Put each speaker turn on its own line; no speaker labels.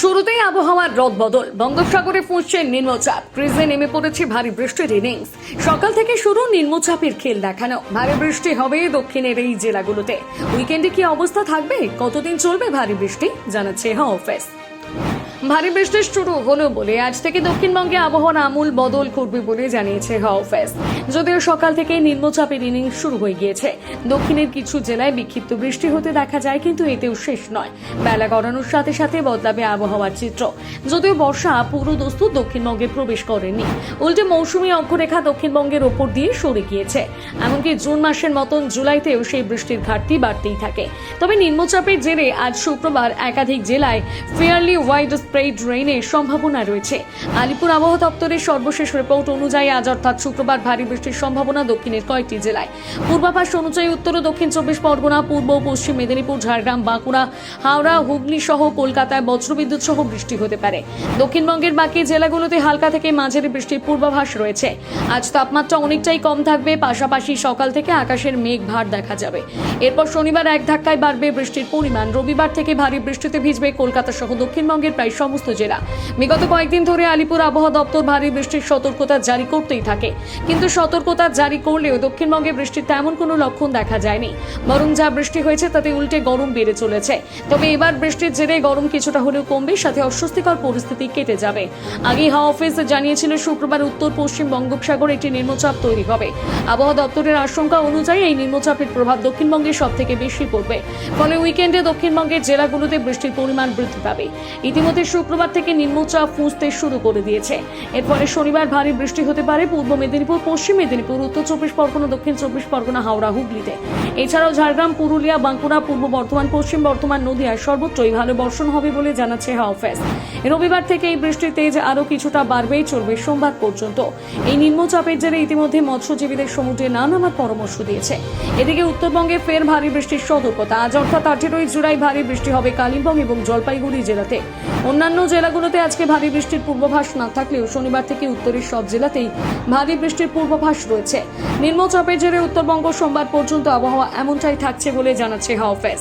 শুরুতেই আবহাওয়ার রদ বদল বঙ্গোপসাগরে ফুঁসছে নিম্নচাপ। ক্রিজে নেমে পড়েছে ভারী বৃষ্টির ইনিংস সকাল থেকে শুরু নিম্নচাপের খেল দেখানো। ভারী বৃষ্টি হবে দক্ষিণের এই জেলাগুলোতে। উইকেন্ডে কি অবস্থা থাকবে? কতদিন চলবে ভারী বৃষ্টি? জানাচ্ছে হাওয়া অফিস ভারী বৃষ্টি শুরু হলো বলে আজ থেকে দক্ষিণবঙ্গে আবহাওয়ার আমূল বদল করবে বলে জানিয়েছে হাওয়া অফিস যদিও সকাল থেকে নিম্নচাপের ইনিংস শুরু হয়ে গিয়েছে। দক্ষিণের কিছু জেলায় বিক্ষিপ্ত বৃষ্টি হতে দেখা যায়, কিন্তু এতেও শেষ নয়। বেলা গড়ানোর সাথে সাথে বদলাবে আবহাওয়ার চিত্র। যদিও বর্ষা পুরো দস্তুর দক্ষিণবঙ্গে প্রবেশ করেনি। উল্টে মৌসুমী অক্ষরেখা দক্ষিণবঙ্গের ওপর দিয়ে সরে গিয়েছে। এমনকি জুন মাসের মতন জুলাইতেও সেই বৃষ্টির ঘাটতি বাড়তেই থাকে। তবে নিম্নচাপের জেরে আজ শুক্রবার একাধিক জেলায় ফেয়ারলি ওয়াইড স্প্রেড রেইনের সম্ভাবনা রয়েছে। আলিপুর আবহাওয়া দপ্তরের সর্বশেষ রিপোর্ট অনুযায়ী আজ অর্থাৎ শুক্রবার ভারী বৃষ্টির সম্ভাবনা দক্ষিণের কয়েকটি জেলায়। পূর্বাভাস অনুযায়ী উত্তর ও দক্ষিণ চব্বিশ পরগনা, পূর্ব পশ্চিম মেদিনীপুর, ঝাড়গ্রাম, বাঁকুড়া, হাওড়া, হুগলি সহ কলকাতায় বজ্রবিদ্যুৎ সহ বৃষ্টি হতে পারে। দক্ষিণবঙ্গের বাকি জেলাগুলোতে হালকা থেকে মাঝারি বৃষ্টির পূর্বাভাস রয়েছে। আজ তাপমাত্রা অনেকটাই কম থাকবে, পাশাপাশি সকাল থেকে আকাশের মেঘ ভার দেখা যাবে। এরপর শনিবার এক ধাক্কায় বাড়বে বৃষ্টির পরিমাণ। রবিবার থেকে ভারী বৃষ্টিতে ভিজবে কলকাতা সহ দক্ষিণবঙ্গের প্রায় সমস্ত জেলা। বিগত কয়েকদিন ধরে আলিপুর আবহাওয়া দপ্তর ভারী বৃষ্টির সতর্কতা জারি করতেই থাকে। কিন্তু সতর্কতা জারি করলেও দক্ষিণবঙ্গে বৃষ্টির তেমন কোনো লক্ষণ দেখা যায়নি। বরং যা বৃষ্টি হয়েছে তাতে উল্টে গরম বেড়ে চলেছে। তবে এবার বৃষ্টির জেরে গরম কিছুটা হলেও কমবে, সাথে অস্বস্তিকর পরিস্থিতি কেটে যাবে। আগেই হাওয়া অফিস জানিয়েছিল, শুক্রবার উত্তর পশ্চিম বঙ্গোপসাগরে একটি নিম্নচাপ তৈরি হবে। আবহাওয়া দপ্তরের আশঙ্কা অনুযায়ী এই নিম্নচাপের প্রভাব দক্ষিণবঙ্গে সব থেকে বেশি পড়বে। ফলে উইকেন্ডে দক্ষিণবঙ্গের জেলাগুলোতে বৃষ্টির পরিমাণ বৃদ্ধি পাবে। ইতিমধ্যে শুক্রবার থেকে নিম্নচাপ ফুঁসতে শুরু করে দিয়েছে। এর ফলে শনিবার ভারী বৃষ্টি হতে পারে পূর্ব মেদিনীপুর, পশ্চিম মেদিনীপুর, উত্তর চব্বিশ পরগনা, দক্ষিণ চব্বিশ পরগনা, হাওড়া, হুগলিতে। এছাড়াও ঝাড়গ্রাম, পুরুলিয়া, বাঁকুড়া, পূর্ব বর্ধমান, পশ্চিম বর্ধমান নদিয়ায় সর্বত্রই ভালো বর্ষণ হবে বলে জানাচ্ছে হাওয়া অফিস। রবিবার থেকে এই বৃষ্টির তেজ আরও কিছুটা বাড়বেই চলবে সোমবার পর্যন্ত। এই নিম্নচাপের জেরে ইতিমধ্যে মৎস্যজীবীদের সমুদ্রে না নামার পরামর্শ দিয়েছে। এদিকে উত্তরবঙ্গে ফের ভারী বৃষ্টির সতর্কতা। আজ অর্থাৎ আঠেরোই জুলাই ভারী বৃষ্টি হবে কালিম্পং এবং জলপাইগুড়ি জেলাতে। অন্যান্য জেলাগুলোতে আজকে ভারী বৃষ্টির পূর্বাভাস না থাকলেও শনিবার থেকে উত্তরের সব জেলাতেই ভারী বৃষ্টির পূর্বাভাস রয়েছে। নিম্নচাপের জেরে উত্তরবঙ্গ সোমবার পর্যন্ত আবহাওয়া এমনটাই থাকছে বলে জানাচ্ছে হাওয়া অফিস।